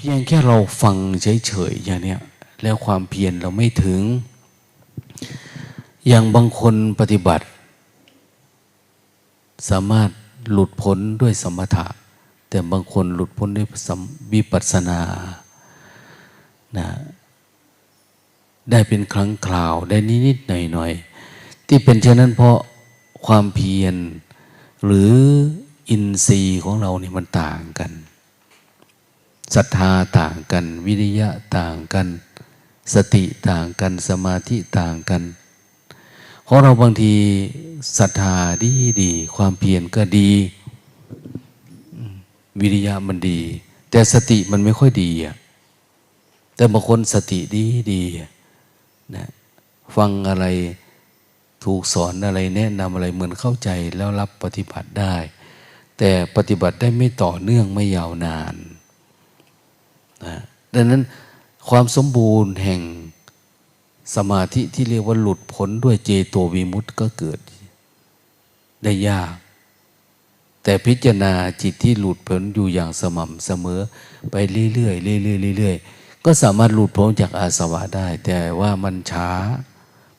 เพียงแค่เราฟังเฉยๆอย่างเนี้ยแล้วความเพียรเราไม่ถึง อย่างบางคนปฏิบัติ สามารถหลุดพ้นด้วยสมถะ แต่บางคนหลุดพ้นด้วยวิปัสสนานะได้เป็นครั้งคราวได้นิดๆหน่อยๆ ที่เป็นเช่นนั้นเพราะความเพียร หรืออินทรีย์ของเราเนี่ยมันต่างกัน ศรัทธาต่างกัน วิริยะต่างกัน สติต่างกันสมาธิต่างกันของเราบางทีศรัทธาดีดีความเพียรก็ดี วิริยะมันดี แต่สติมันไม่ค่อยดีอะแต่บางคนสติดีดีนะฟังอะไรถูกสอนอะไรแนะนำอะไรเหมือนเข้าใจแล้วรับปฏิบัติได้ แต่ปฏิบัติได้ไม่ต่อเนื่องไม่ยาวนาน นะดังนั้นความสมบูรณ์แห่งสมาธิที่เรียกว่าหลุดพ้นด้วยเจโตวิมุตต์ก็เกิดได้ยาก แต่พิจารณาจิตที่หลุดพ้นอยู่อย่างสม่ำเสมอ ไปเรื่อยๆเรื่อยๆเรื่อยๆก็สามารถหลุดพ้นจากอาสวะได้ แต่ว่ามันช้า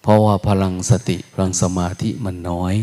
เพราะว่าพลังสติพลังสมาธิมันน้อย